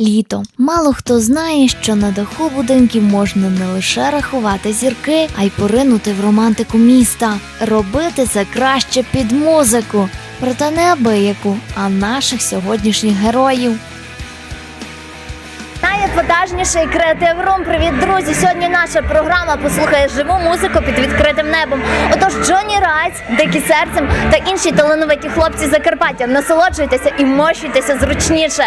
Літо. Мало хто знає, що на даху будинків можна не лише рахувати зірки, а й поринути в романтику міста. Робити це краще під музику, проте не абияку, а наших сьогоднішніх героїв. Найепатажніший креатив рум. Привіт, друзі! Сьогодні наша програма послухає живу музику під відкритим небом. Отож, Джонні Райц, Дикі серцем та інші талановиті хлопці Закарпаття. Насолоджуйтеся і мощуйтеся зручніше.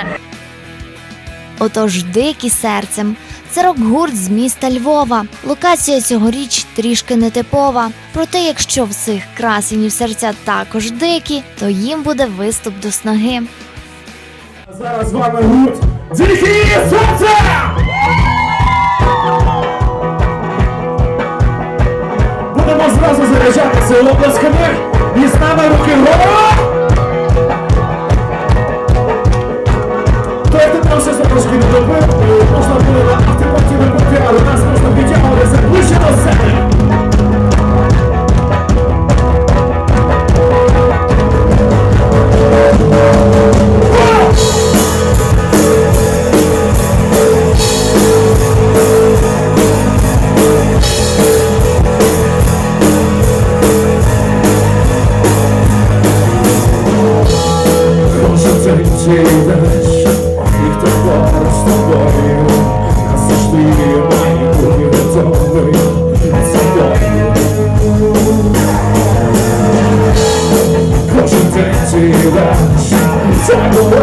Отож, дикі серцем. Це рок-гурт з міста Львова. Локація цьогоріч трішки нетипова. Проте, якщо всіх красенів серця також дикі, то їм буде виступ до снаги. Зараз вами гурт Дикі серця! Будемо зразу заряджатися обласками і з нами руки вгору! Той, хто там ще трошки не добив, можна було на Lord.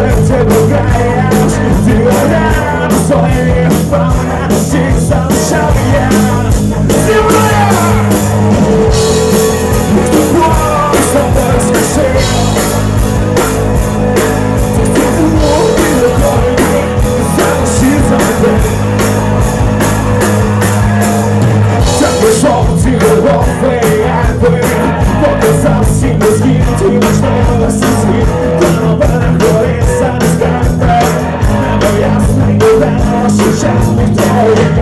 ฉันไม่ได้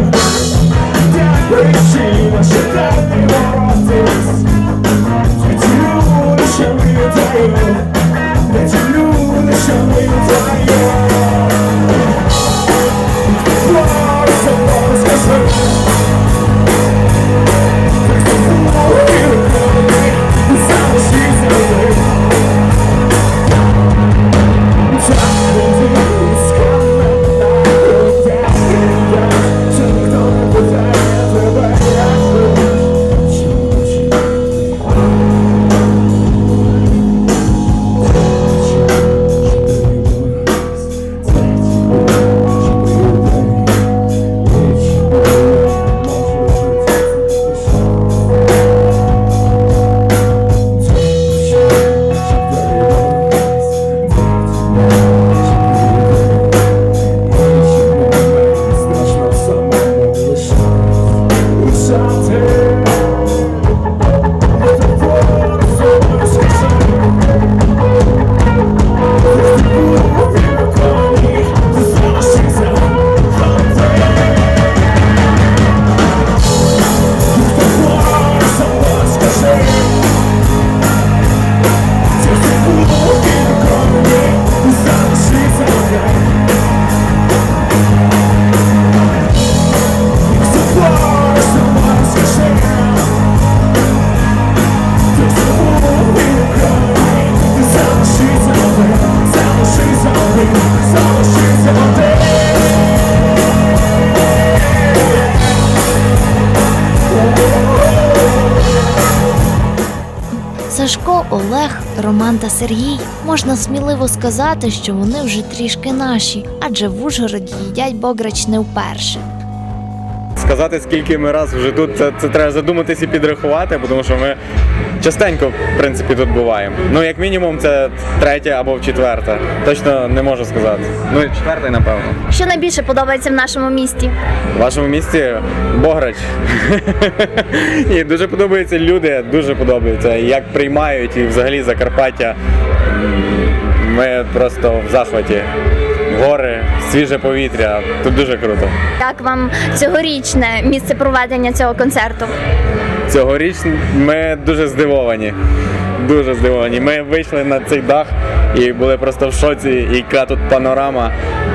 Сашко, Олег, Роман та Сергій можна сміливо сказати, що вони вже трішки наші, адже в Ужгороді їдять бограч не вперше. Сказати, скільки ми раз вже тут, це, це треба задуматися і підрахувати, тому що ми частенько, в принципі, тут буваємо. Ну, як мінімум, це третє або четверте. Точно не можу сказати. Ну, і четвертий, напевно. Що найбільше подобається в нашому місті? В вашому місті Бограч. І дуже подобаються люди, дуже подобається. Як приймають, і взагалі Закарпаття. Ми просто в захваті. Гори, свіже повітря. Тут дуже круто. Як вам цьогорічне місце проведення цього концерту? Цьогоріч ми дуже здивовані. Дуже здивовані. Ми вийшли на цей дах і були просто в шоці, яка тут панорама,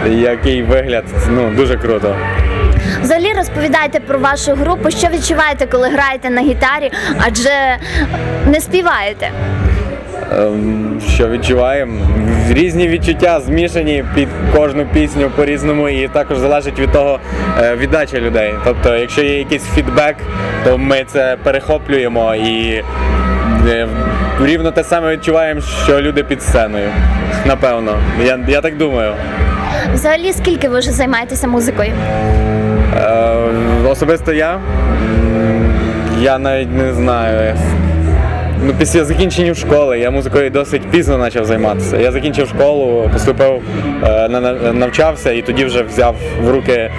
який вигляд. Ну дуже круто. Взагалі розповідайте про вашу групу, що відчуваєте, коли граєте на гітарі, адже не співаєте. Ем, Що відчуваємо? Різні відчуття змішані під кожну пісню по-різному, і також залежить від того е, віддача людей. Тобто, якщо є якийсь фідбек, то ми це перехоплюємо і е, рівно те саме відчуваємо, що люди під сценою. Напевно, я, я так думаю. Взагалі, скільки ви вже займаєтеся музикою? Е, Особисто я. Я навіть не знаю. Ну, після закінчення школи я музикою досить пізно почав займатися. Я закінчив школу, поступив, е, на- на- навчався і тоді вже взяв в руки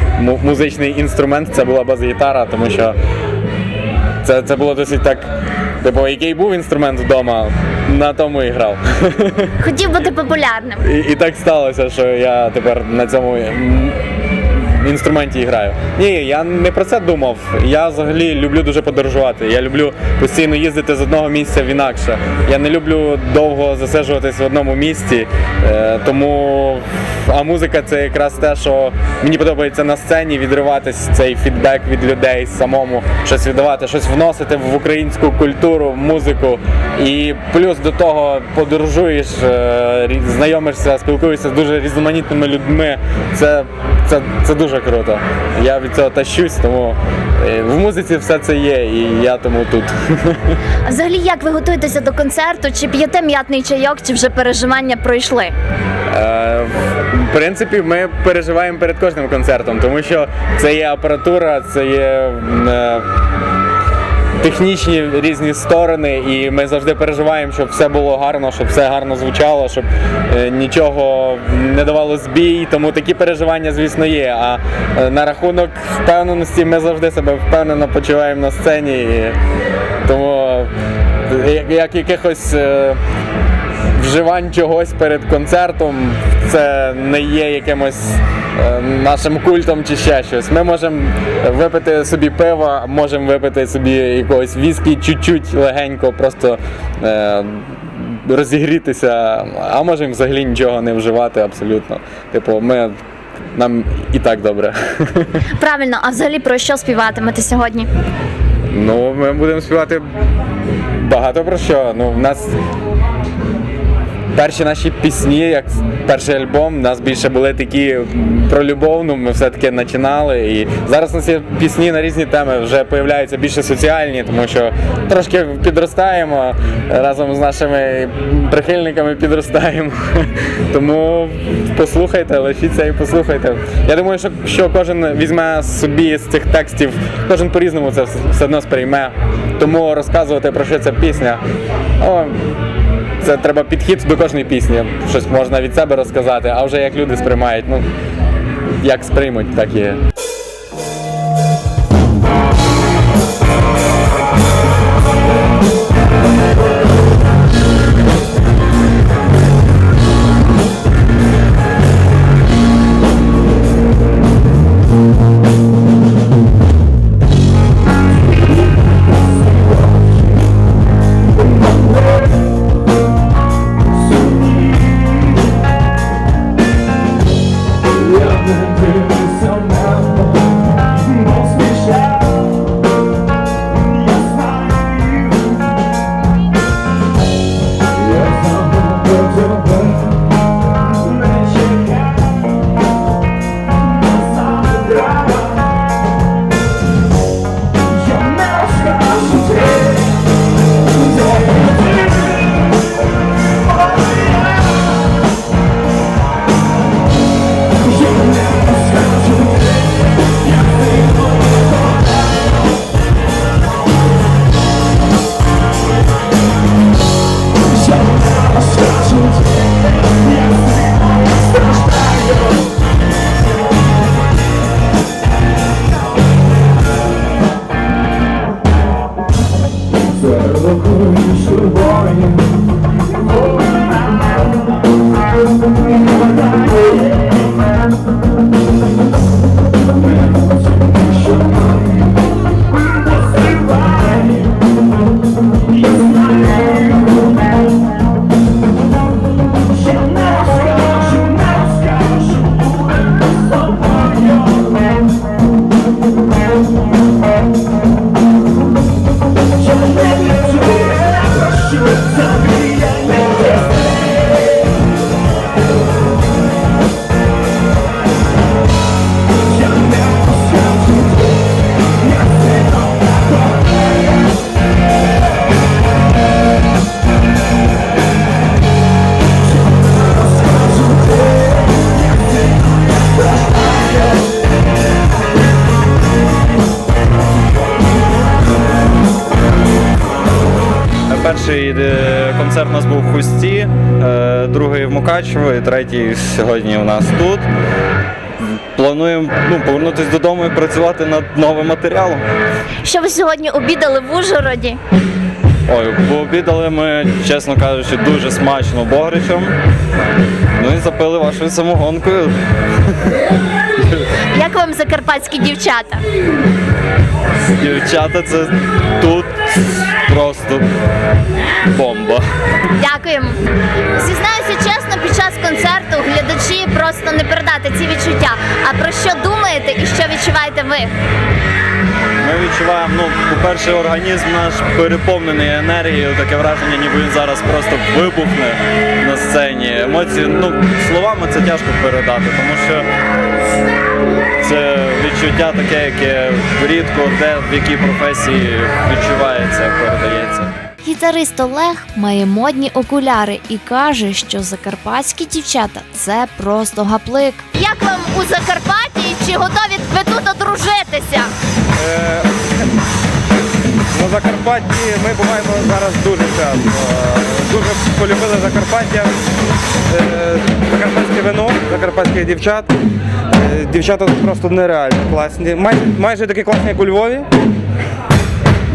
музичний інструмент. Це була бас-гітара, тому що це, це було досить так. Типу, який був інструмент вдома, на тому і грав. Хотів бути популярним. І, і так сталося, що я тепер на цьому інструменті і граю. Ні, я не про це думав. Я взагалі люблю дуже подорожувати. Я люблю постійно їздити з одного місця в інакше. Я не люблю довго засиджуватись в одному місці. Е, тому а музика це якраз те, що мені подобається на сцені відриватись цей фідбек від людей самому, щось віддавати, щось вносити в українську культуру, музику. І плюс до того подорожуєш, е, знайомишся, спілкуєшся з дуже різноманітними людьми. Це, це, це дуже круто. Я від цього тащусь, тому е, в музиці все це є, і я тому тут. А взагалі, як ви готуєтеся до концерту? Чи п'єте м'ятний чайок, чи вже переживання пройшли? Е, В принципі, ми переживаємо перед кожним концертом, тому що це є апаратура, це є е, технічні різні сторони, і ми завжди переживаємо, щоб все було гарно, щоб все гарно звучало, щоб е, нічого не давало збій. Тому такі переживання, звісно, є. А е, на рахунок впевненості ми завжди себе впевнено почуваємо на сцені. І тому е, як, як якихось. вживань чогось перед концертом це не є якимось е, нашим культом чи ще щось. Ми можемо випити собі пива, можемо випити собі якогось віскі чуть-чуть легенько, просто е, розігрітися, а можемо взагалі нічого не вживати абсолютно. Типу, ми. Нам і так добре. Правильно, а взагалі про що співатимете сьогодні? Ну, ми будемо співати багато про що. Ну, в нас перші наші пісні, як перший альбом, у нас більше були такі про любов, ну ми все-таки починали. І зараз нас є пісні на різні теми, вже появляються більше соціальні, тому що трошки підростаємо разом з нашими прихильниками підростаємо. Тому послухайте, лишіться і послухайте. Я думаю, що, що кожен візьме собі з цих текстів, кожен по-різному це все одно сприйме. Тому розказувати про що ця пісня. О, це треба підхід до кожної пісні. Щось можна від себе розказати, а вже як люди сприймають, ну як сприймуть, так і. Мукачево і третій сьогодні у нас тут. Плануємо ну, повернутися додому і працювати над новим матеріалом. Що ви сьогодні обідали в Ужгороді? Ой, пообідали ми, чесно кажучи, дуже смачно богричем. Ну і запили вашою самогонкою. Як вам закарпатські дівчата? Дівчата, це тут просто бомба. Дякуємо. Зізнаюся чесно, під час концерту глядачі просто не передати ці відчуття. А про що думаєте і що відчуваєте ви? Ми відчуваємо, ну, по-перше, організм наш переповнений енергією, таке враження, ніби він зараз просто вибухне на сцені. Емоції, ну, словами це тяжко передати, тому що це відчуття таке, яке рідко де в якій професії відчувається, передається. Гітарист Олег має модні окуляри і каже, що закарпатські дівчата це просто гаплик. Як вам у Закарпатті? Чи готові ви тут одружитися? На Закарпатті ми буваємо зараз дуже часто. Е, Дуже полюбили Закарпаття, е, закарпатське вино, закарпатських дівчат. Е, Дівчата просто нереально класні. Майже, майже такі класні, як у Львові.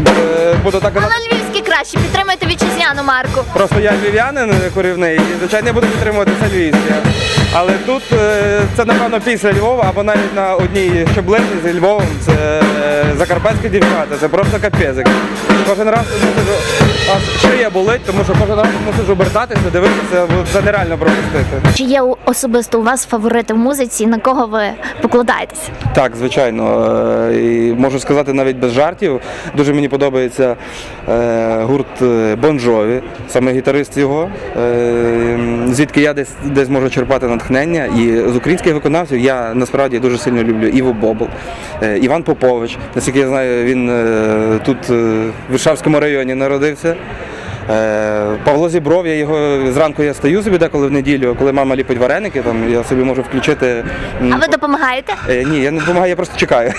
Е, Буду так Але казати. львівські краще підтримуйте вітчизняну марку. Просто я львів'янин корівний, і звичайно я буду підтримувати це львівське. Але тут е, це напевно після Львова або навіть на одній щоблині зі Львовом. Це е, закарпатські дівчата, це просто капець. Кожен раз аж шия болить, тому що кожен раз мусиш обертатися, дивитися, бо це нереально пропустити. Чи є особисто у вас фаворити в музиці, на кого ви покладаєтесь? Так, звичайно. Е, І можу сказати навіть без жартів. Дуже мені подобається е, гурт Бон Джові, саме гітарист його. Е, звідки я десь десь можу черпати натхнення. І з українських виконавців я насправді дуже сильно люблю Іво Бобл, е, Іван Попович. Наскільки я знаю, він е, тут е, в Варшавському районі народився. Е, Павло Зібров, я його зранку я стою собі деколи в неділю, коли мама ліпить вареники, там я собі можу включити. А ви допомагаєте? Е, ні, я не допомагаю, я просто чекаю.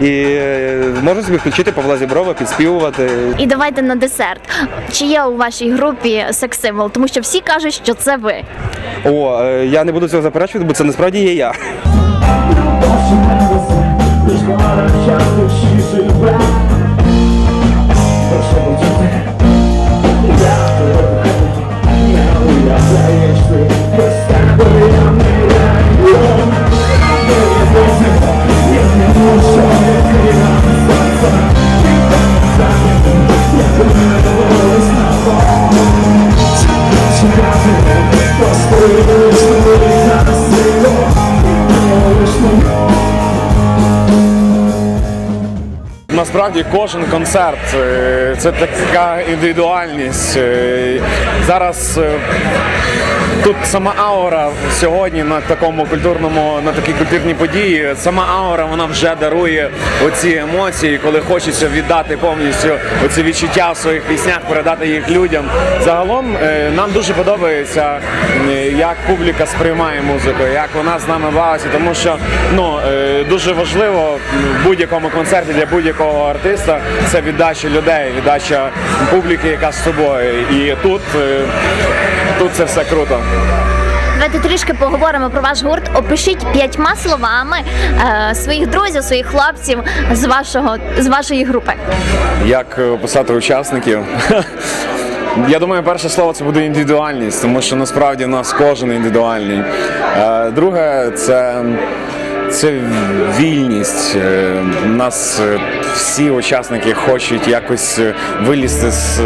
І е, можу собі включити Павла Зіброва, підспівувати. І давайте на десерт. Чи є у вашій групі секс-символ? Тому що всі кажуть, що це ви. О, я не буду цього заперечувати, бо це насправді є я. Насправді кожен концерт е, це така індивідуальність. Е, Зараз е, тут сама аура сьогодні на такому культурному, на такій культурній події, сама аура вона вже дарує оці емоції, коли хочеться віддати повністю оці відчуття в своїх піснях, передати їх людям. Загалом е, нам дуже подобається, е, як публіка сприймає музику, як вона з нами бавиться, тому що ну е, дуже важливо в будь-якому концерті для будь-якого артиста це віддача людей, віддача публіки, яка з собою. І тут, тут це все круто. Давайте трішки поговоримо про ваш гурт. Опишіть п'ятьма словами е, своїх друзів, своїх хлопців з вашого з вашої групи. Як е, описати учасників? Я думаю, перше слово це буде індивідуальність, тому що насправді в нас кожен індивідуальний. Е, Друге, це, це вільність. Е, У нас е, всі учасники хочуть якось е, вилізти з.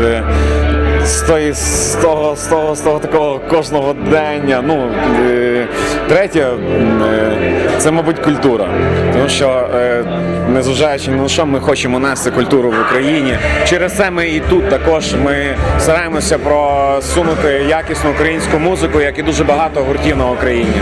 З, тої, з, того, з того, з того такого кожного дення. Ну, е, третє, е, це, мабуть, культура. Тому що, е, незважаючи на що, ми хочемо нести культуру в Україні. Через це ми і тут також ми стараємося просунути якісну українську музику, як і дуже багато гуртів на Україні.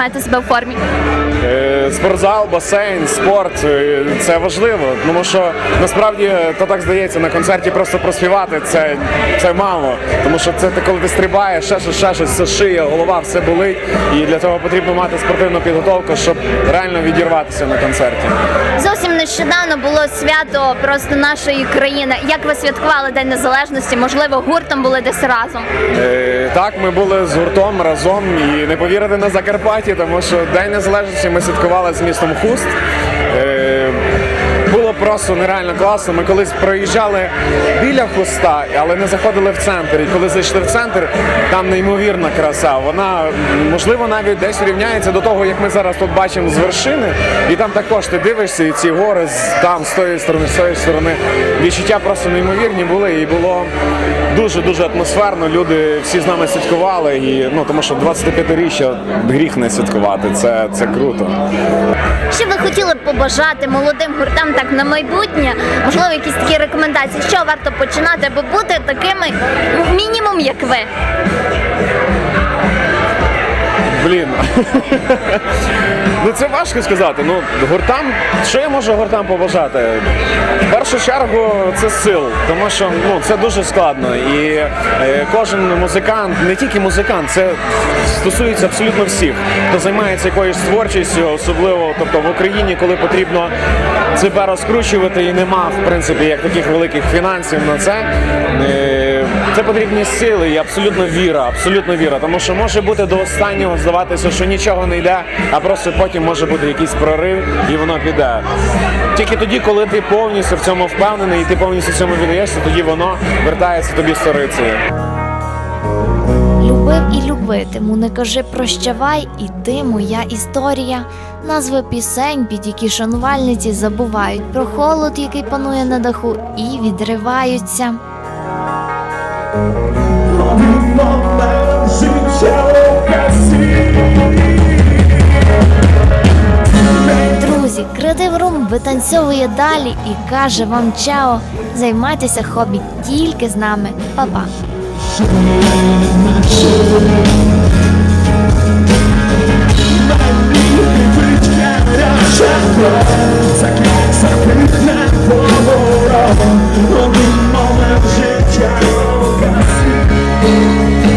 А як Спортзал, басейн, спорт е, це важливо, тому що насправді е, то так здається на концерті просто проспівати це, це мало. Тому що це ти коли ти стрибаєш, ще щось, ще щось, це шия, голова, все болить. І для того потрібно мати спортивну підготовку, щоб реально відірватися на концерті. Зовсім нещодавно було свято просто нашої країни. Як ви святкували День Незалежності? Можливо, гуртом були десь разом. Е, так, ми були з гуртом разом і не повірите на Закарпатті, тому що День Незалежності ми святкували з містом Хуст. Е, було просто нереально класно. Ми колись проїжджали біля хуста, але не заходили в центр. І коли зайшли в центр, там неймовірна краса. Вона можливо навіть десь рівняється до того, як ми зараз тут бачимо з вершини. І там також ти дивишся, і ці гори там з тої сторони, з тої сторони. Відчуття просто неймовірні були, і було дуже дуже атмосферно. Люди всі з нами святкували. І ну тому що 25-річчя гріх не святкувати. Це, це круто. Що ви хотіли б побажати молодим гуртам так на майбутнє? Можливо, якісь такі рекомендації, що варто починати, аби бути такими ну, мінімум, як ви. Блін. Ну це важко сказати. Ну, гуртам, що я можу гуртам побажати? В першу чергу це сил, тому що ну, це дуже складно. І е, кожен музикант, не тільки музикант, це стосується абсолютно всіх, хто займається якоюсь творчістю, особливо тобто в Україні, коли потрібно себе розкручувати і нема, в принципі, як таких великих фінансів на це. Це потрібні сили і абсолютно віра, абсолютно віра. Тому що може бути до останнього здаватися, що нічого не йде, а просто потім може бути якийсь прорив і воно піде. Тільки тоді, коли ти повністю в цьому впевнений і ти повністю цьому віддаєшся, тоді воно вертається тобі сторицею. Любив і любитиму, не кажи прощавай, і ти моя історія. Назви пісень, під які шанувальниці забувають про холод, який панує на даху, і відриваються. Друзі, креатив Рум витанцьовує далі і каже вам чао. Займайтеся хобі тільки з нами, Па-па! Закрыть на поворот, descanse.